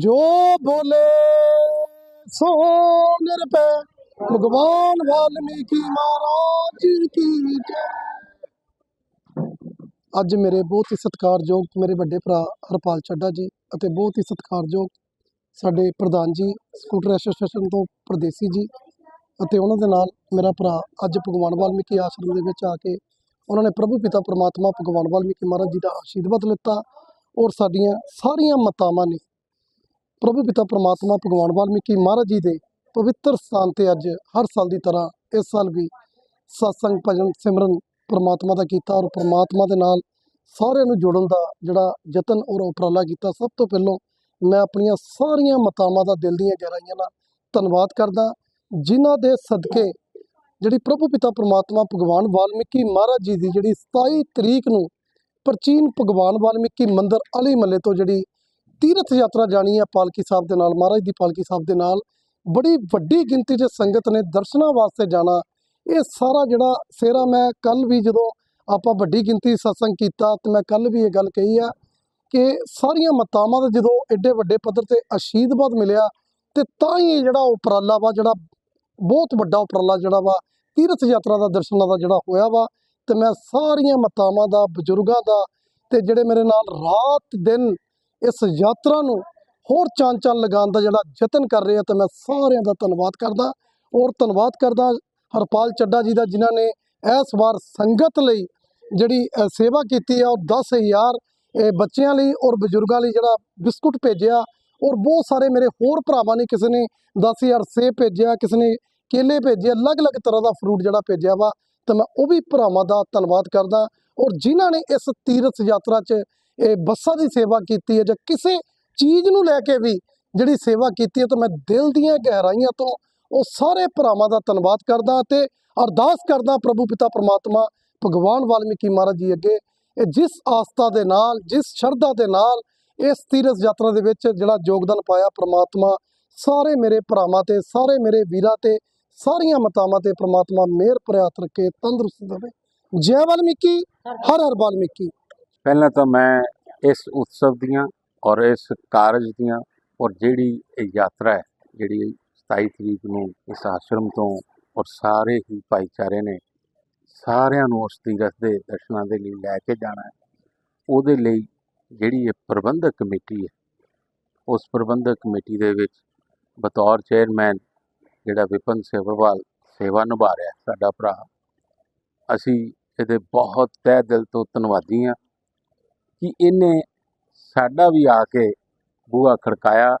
ਜੋ ਬੋਲੇ ਸੋ ਨਿਰਪੈ ਭਗਵਾਨ ਵਾਲਮੀਕੀ ਮਹਾਰਾਜ ਕੀ ਜੈ। ਅੱਜ ਮੇਰੇ ਬਹੁਤ ਹੀ ਸਤਿਕਾਰਯੋਗ ਮੇਰੇ ਵੱਡੇ ਭਰਾ ਹਰਪਾਲ ਚੱਡਾ ਜੀ ਅਤੇ ਬਹੁਤ ਹੀ ਸਤਿਕਾਰਯੋਗ ਸਾਡੇ ਪ੍ਰਧਾਨ ਜੀ, ਸਕੂਟਰ ਐਸੋਸੀਏਸ਼ਨ ਤੋਂ ਪ੍ਰਦੇਸੀ ਜੀ ਅਤੇ ਉਹਨਾਂ ਦੇ ਨਾਲ ਮੇਰਾ ਭਰਾ ਅੱਜ ਭਗਵਾਨ ਵਾਲਮੀਕੀ ਆਸ਼ਰਮ ਦੇ ਵਿੱਚ ਆ ਕੇ ਉਹਨਾਂ ਨੇ ਪ੍ਰਭੂ ਪਿਤਾ ਪਰਮਾਤਮਾ ਭਗਵਾਨ ਵਾਲਮੀਕੀ ਮਹਾਰਾਜ ਜੀ ਦਾ ਆਸ਼ੀਰਵਾਦ ਲਿੱਤਾ ਔਰ ਸਾਡੀਆਂ ਸਾਰੀਆਂ ਮਤਾਵਾਂ ਨੇ ਪ੍ਰਭੂ ਪਿਤਾ ਪਰਮਾਤਮਾ ਭਗਵਾਨ ਵਾਲਮੀਕੀ ਮਹਾਰਾਜ ਜੀ ਦੇ ਪਵਿੱਤਰ ਸਥਾਨ ਤੇ ਅੱਜ ਹਰ ਸਾਲ ਦੀ ਤਰ੍ਹਾਂ ਇਸ ਸਾਲ ਵੀ ਸਤਸੰਗ ਭਜਨ ਸਿਮਰਨ ਪਰਮਾਤਮਾ ਦਾ ਕੀਤਾ ਔਰ ਪਰਮਾਤਮਾ ਦੇ ਨਾਲ ਸਾਰਿਆਂ ਨੂੰ ਜੋੜਨ ਦਾ ਜਿਹੜਾ ਯਤਨ ਔਰ ਉਪਰਾਲਾ ਕੀਤਾ, ਸਭ ਤੋਂ ਪਹਿਲਾਂ ਮੈਂ ਆਪਣੀਆਂ ਸਾਰੀਆਂ ਮਾਤਾਵਾਂ ਦਾ ਦਿਲ ਦੀਆਂ ਗਹਿਰਾਈਆਂ ਨਾਲ ਧੰਨਵਾਦ ਕਰਦਾ, ਜਿਨ੍ਹਾਂ ਦੇ ਸਦਕੇ ਜਿਹੜੀ ਪ੍ਰਭੂ ਪਿਤਾ ਪਰਮਾਤਮਾ ਭਗਵਾਨ ਵਾਲਮੀਕੀ ਮਹਾਰਾਜ ਜੀ ਦੀ ਜਿਹੜੀ 27 ਤਰੀਕ ਨੂੰ ਪ੍ਰਾਚੀਨ ਭਗਵਾਨ ਵਾਲਮੀਕੀ ਮੰਦਿਰ ਅਲੀ ਮੱਲੇ ਤੋਂ ਜਿਹੜੀ ਤੀਰਥ ਯਾਤਰਾ ਜਾਣੀ ਹੈ ਪਾਲਕੀ ਸਾਹਿਬ ਦੇ ਨਾਲ, ਮਹਾਰਾਜ ਦੀ ਪਾਲਕੀ ਸਾਹਿਬ ਦੇ ਨਾਲ। ਬੜੀ ਵੱਡੀ ਗਿਣਤੀ 'ਚ ਸੰਗਤ ਨੇ ਦਰਸ਼ਨਾਂ ਵਾਸਤੇ ਜਾਣਾ। ਇਹ ਸਾਰਾ ਜਿਹੜਾ ਸੇਰਾ ਮੈਂ ਕੱਲ ਵੀ ਜਦੋਂ ਆਪਾਂ ਵੱਡੀ ਗਿਣਤੀ 'ਚ ਸਤਸੰਗ ਕੀਤਾ ਤੇ ਮੈਂ ਕੱਲ ਵੀ ਇਹ ਗੱਲ ਕਹੀ ਆ ਕਿ ਸਾਰੀਆਂ ਮਾਤਾਵਾਂ ਦਾ ਜਦੋਂ ਐਡੇ ਵੱਡੇ ਪੱਧਰ ਤੇ ਆਸ਼ੀਰਵਾਦ ਮਿਲਿਆ ਤੇ ਤਾਂ ਹੀ ਇਹ ਜਿਹੜਾ ਉਪਰਾਲਾ ਵਾ, ਜਿਹੜਾ ਬਹੁਤ ਵੱਡਾ ਉਪਰਾਲਾ ਜਿਹੜਾ ਵਾ, ਤੀਰਥ ਯਾਤਰਾ ਦਾ, ਦਰਸ਼ਨਾਂ ਦਾ ਜਿਹੜਾ ਹੋਇਆ ਵਾ, ਤੇ ਮੈਂ ਸਾਰੀਆਂ ਮਾਤਾਵਾਂ ਦਾ, ਬਜ਼ੁਰਗਾਂ ਦਾ ਤੇ ਜਿਹੜੇ ਮੇਰੇ ਨਾਲ ਰਾਤ ਦਿਨ ਇਸ ਯਾਤਰਾ ਨੂੰ ਹੋਰ ਚਾਂ ਚਾਂ ਲਗਾਉਣ ਦਾ ਜਿਹੜਾ ਯਤਨ ਕਰ ਰਹੇ ਆ ਤੇ ਮੈਂ ਸਾਰਿਆਂ ਦਾ ਧੰਨਵਾਦ ਕਰਦਾ। ਔਰ ਧੰਨਵਾਦ ਕਰਦਾ ਹਰਪਾਲ ਚੱਡਾ ਜੀ ਦਾ, ਜਿਨ੍ਹਾਂ ਨੇ ਇਸ ਵਾਰ ਸੰਗਤ ਲਈ ਜਿਹੜੀ ਸੇਵਾ ਕੀਤੀ ਆ, ਉਹ 10000 ਇਹ ਬੱਚਿਆਂ ਲਈ ਔਰ ਬਜ਼ੁਰਗਾਂ ਲਈ ਜਿਹੜਾ ਬਿਸਕੁਟ ਭੇਜਿਆ। ਔਰ ਬਹੁਤ ਸਾਰੇ ਮੇਰੇ ਹੋਰ ਭਰਾਵਾਂ ਨੇ ਕਿਸੇ ਨੇ 10000 ਸੇਬ ਭੇਜਿਆ, ਕਿਸੇ ਨੇ ਕੇਲੇ ਭੇਜੇ, ਅਲੱਗ-ਅਲੱਗ ਤਰ੍ਹਾਂ ਦਾ ਫਰੂਟ ਜਿਹੜਾ ਭੇਜਿਆ ਵਾ। ਤਾਂ ਮੈਂ ਉਹ ਵੀ ਭਰਾਵਾਂ ਦਾ ਧੰਨਵਾਦ ਕਰਦਾ। ਔਰ ਜਿਨ੍ਹਾਂ ਨੇ ਇਸ ਤੀਰਥ ਯਾਤਰਾ 'ਚ ਬੱਸਾਂ ਦੀ ਸੇਵਾ ਕੀਤੀ ਹੈ ਜਾਂ ਕਿਸੇ ਚੀਜ਼ ਨੂੰ ਲੈ ਕੇ ਵੀ ਜਿਹੜੀ ਸੇਵਾ ਕੀਤੀ ਹੈ ਤਾਂ ਮੈਂ ਦਿਲ ਦੀਆਂ ਗਹਿਰਾਈਆਂ ਤੋਂ ਉਹ ਸਾਰੇ ਭਰਾਵਾਂ ਦਾ ਧੰਨਵਾਦ ਕਰਦਾ ਤੇ ਅਰਦਾਸ ਕਰਦਾ ਪ੍ਰਭੂ ਪਿਤਾ ਪਰਮਾਤਮਾ ਭਗਵਾਨ ਵਾਲਮੀਕੀ ਮਹਾਰਾਜ ਜੀ ਅੱਗੇ ਇਹ ਜਿਸ ਆਸਥਾ ਦੇ ਨਾਲ, ਜਿਸ ਸ਼ਰਧਾ ਦੇ ਨਾਲ ਇਸ ਤੀਰਥ ਯਾਤਰਾ ਦੇ ਵਿੱਚ ਜਿਹੜਾ ਯੋਗਦਾਨ ਪਾਇਆ ਪ੍ਰਮਾਤਮਾ, ਸਾਰੇ ਮੇਰੇ ਭਰਾਵਾਂ ਤੇ, ਸਾਰੇ ਮੇਰੇ ਵੀਰਾਂ ਤੇ, ਸਾਰੀਆਂ ਮਾਤਾਵਾਂ ਤੇ ਪ੍ਰਮਾਤਮਾ ਮਿਹਰ ਭਰਿਆ ਹੱਥ ਰੱਖੇ ਤੰਦਰੁਸਤ ਦੇਵੇ ਜੈ ਵਾਲਮੀਕੀ, ਹਰ ਹਰ ਵਾਲਮੀਕੀ। ਪਹਿਲਾਂ ਤਾਂ ਮੈਂ ਇਸ ਉਤਸਵ ਦੀਆਂ ਔਰ ਇਸ ਕਾਰਜ ਦੀਆਂ ਔਰ ਜਿਹੜੀ ਇਹ ਯਾਤਰਾ ਹੈ, ਜਿਹੜੀ 27 ਤਰੀਕ ਨੂੰ ਇਸ ਆਸ਼ਰਮ ਤੋਂ ਔਰ ਸਾਰੇ ਹੀ ਭਾਈਚਾਰੇ ਨੇ ਸਾਰਿਆਂ ਨੂੰ ਉਸ ਤੀਰਥ ਦੇ ਦਰਸ਼ਨਾਂ ਦੇ ਲਈ ਲੈ ਕੇ ਜਾਣਾ ਹੈ। ਉਹਦੇ ਲਈ ਜਿਹੜੀ ਇਹ ਪ੍ਰਬੰਧਕ ਕਮੇਟੀ ਹੈ, ਉਸ ਪ੍ਰਬੰਧਕ ਕਮੇਟੀ ਦੇ ਵਿੱਚ ਬਤੌਰ ਚੇਅਰਮੈਨ ਜਿਹੜਾ ਵਿਪਨ ਸੇਵਾਵਾਲ ਸੇਵਾ ਨਿਭਾ ਰਿਹਾ ਸਾਡਾ ਭਰਾ, ਅਸੀਂ ਇਹਦੇ ਬਹੁਤ ਤਹਿ ਦਿਲ ਤੋਂ ਧੰਨਵਾਦੀ ਹਾਂ ਕਿ ਇਹਨੇ ਸਾਡਾ ਵੀ ਆ ਕੇ ਬੂਹਾ ਖੜਕਾਇਆ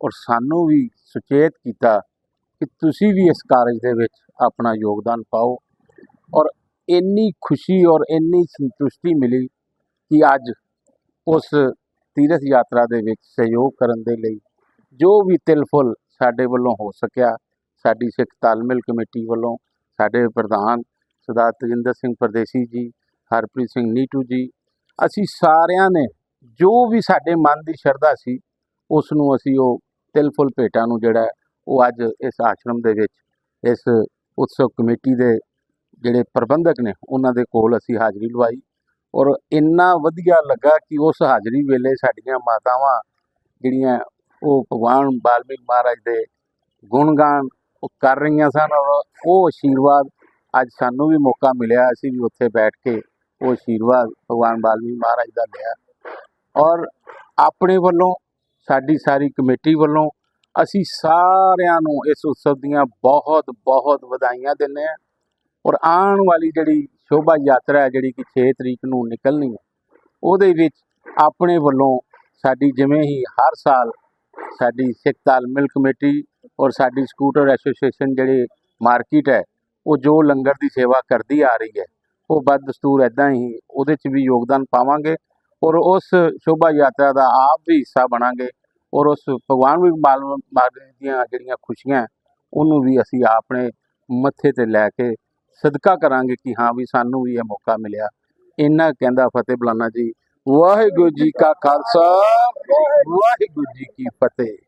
ਔਰ ਸਾਨੂੰ ਵੀ ਸੁਚੇਤ ਕੀਤਾ ਕਿ ਤੁਸੀਂ ਵੀ ਇਸ ਕਾਰਜ ਦੇ ਵਿੱਚ ਆਪਣਾ ਯੋਗਦਾਨ ਪਾਓ। ਔਰ ਇੰਨੀ ਖੁਸ਼ੀ ਔਰ ਇੰਨੀ ਸੰਤੁਸ਼ਟੀ ਮਿਲੀ ਕਿ ਅੱਜ ਉਸ ਤੀਰਥ ਯਾਤਰਾ ਦੇ ਵਿੱਚ ਸਹਿਯੋਗ ਕਰਨ ਦੇ ਲਈ ਜੋ ਵੀ ਤਿਲ ਫੁੱਲ ਸਾਡੇ ਵੱਲੋਂ ਹੋ ਸਕਿਆ, ਸਾਡੀ ਸਿੱਖ ਤਾਲਮੇਲ ਕਮੇਟੀ ਵੱਲੋਂ ਸਾਡੇ ਪ੍ਰਧਾਨ ਸਰਦਾਰ ਤਜਿੰਦਰ ਸਿੰਘ ਪਰਦੇਸੀ ਜੀ, ਹਰਪ੍ਰੀਤ ਸਿੰਘ ਨੀਟੂ ਜੀ ਅਸੀਂ ਸਾਰਿਆਂ ਨੇ ਜੋ ਵੀ ਸਾਡੇ ਮਨ ਦੀ ਸ਼ਰਧਾ ਸੀ ਉਸ ਨੂੰ ਅਸੀਂ ਉਹ ਤਿਲ ਫੁੱਲ ਭੇਟਾਂ ਨੂੰ ਜਿਹੜਾ ਉਹ ਅੱਜ ਇਸ ਆਸ਼ਰਮ ਦੇ ਵਿੱਚ, ਇਸ ਉਤਸਵ ਕਮੇਟੀ ਦੇ ਜਿਹੜੇ ਪ੍ਰਬੰਧਕ ਨੇ, ਉਹਨਾਂ ਦੇ ਕੋਲ ਅਸੀਂ ਹਾਜ਼ਰੀ ਲਵਾਈ ਔਰ ਇੰਨਾ ਵਧੀਆ ਲੱਗਾ ਕਿ ਉਸ ਹਾਜ਼ਰੀ ਵੇਲੇ ਸਾਡੀਆਂ ਮਾਤਾਵਾਂ ਜਿਹੜੀਆਂ ਉਹ ਭਗਵਾਨ ਬਾਲਮੀਕ ਮਹਾਰਾਜ ਦੇ ਗੁਣਗਾਨ ਉਹ ਕਰ ਰਹੀਆਂ ਸਨ ਔਰ ਉਹ ਆਸ਼ੀਰਵਾਦ ਅੱਜ ਸਾਨੂੰ ਵੀ ਮੌਕਾ ਮਿਲਿਆ, ਅਸੀਂ ਵੀ ਉੱਥੇ ਬੈਠ ਕੇ ਉਹ ਆਸ਼ੀਰਵਾਦ ਭਗਵਾਨ ਬਾਲਮੀਕ ਮਹਾਰਾਜ ਦਾ ਲਿਆ। ਔਰ ਆਪਣੇ ਵੱਲੋਂ, ਸਾਡੀ ਸਾਰੀ ਕਮੇਟੀ ਵੱਲੋਂ ਅਸੀਂ ਸਾਰਿਆਂ ਨੂੰ ਇਸ ਉਤਸਵ ਦੀਆਂ ਬਹੁਤ ਬਹੁਤ ਵਧਾਈਆਂ ਦਿੰਦੇ ਹਾਂ। ਔਰ ਆਉਣ ਵਾਲੀ ਜਿਹੜੀ ਸ਼ੋਭਾ ਯਾਤਰਾ ਹੈ, ਜਿਹੜੀ ਕਿ 6 ਤਰੀਕ ਨੂੰ ਨਿਕਲਣੀ ਹੈ, ਉਹਦੇ ਵਿੱਚ ਆਪਣੇ ਵੱਲੋਂ ਸਾਡੀ ਜਿਵੇਂ ਹੀ ਹਰ ਸਾਲ ਸਾਡੀ ਸਿੱਖ ਤਾਲਮੇਲ ਕਮੇਟੀ ਔਰ ਸਾਡੀ ਸਕੂਟਰ ਐਸੋਸੀਏਸ਼ਨ ਜਿਹੜੀ ਮਾਰਕੀਟ ਹੈ, ਉਹ ਜੋ ਲੰਗਰ ਦੀ ਸੇਵਾ ਕਰਦੀ ਆ ਰਹੀ ਹੈ ਉਹ ਬਦ ਦਸਤੂਰ ਇਦਾਂ ਹੀ ਉਹਦੇ 'ਚ ਵੀ ਯੋਗਦਾਨ ਪਾਵਾਂਗੇ ਔਰ ਉਸ ਸ਼ੋਭਾ ਯਾਤਰਾ ਦਾ ਆਪ ਵੀ ਹਿੱਸਾ ਬਣਾਂਗੇ ਔਰ ਉਸ ਭਗਵਾਨ ਵੀ ਮਾਰਗ ਦੀਆਂ ਜਿਹੜੀਆਂ ਖੁਸ਼ੀਆਂ ਉਹਨੂੰ ਵੀ ਅਸੀਂ ਆਪਣੇ ਮੱਥੇ ਤੇ ਲੈ ਕੇ ਸਦਕਾ ਕਰਾਂਗੇ ਕਿ ਹਾਂ ਵੀ ਸਾਨੂੰ ਵੀ ਇਹ ਮੌਕਾ ਮਿਲਿਆ। ਇੰਨਾ ਕਹਿੰਦਾ ਫਤਿਹ ਬੁਲਾਣਾ ਜੀ। ਵਾਹਿਗੁਰੂ ਜੀ ਕਾ ਖਾਲਸਾ, ਵਾਹਿਗੁਰੂ ਜੀ ਕੀ ਫਤਿਹ।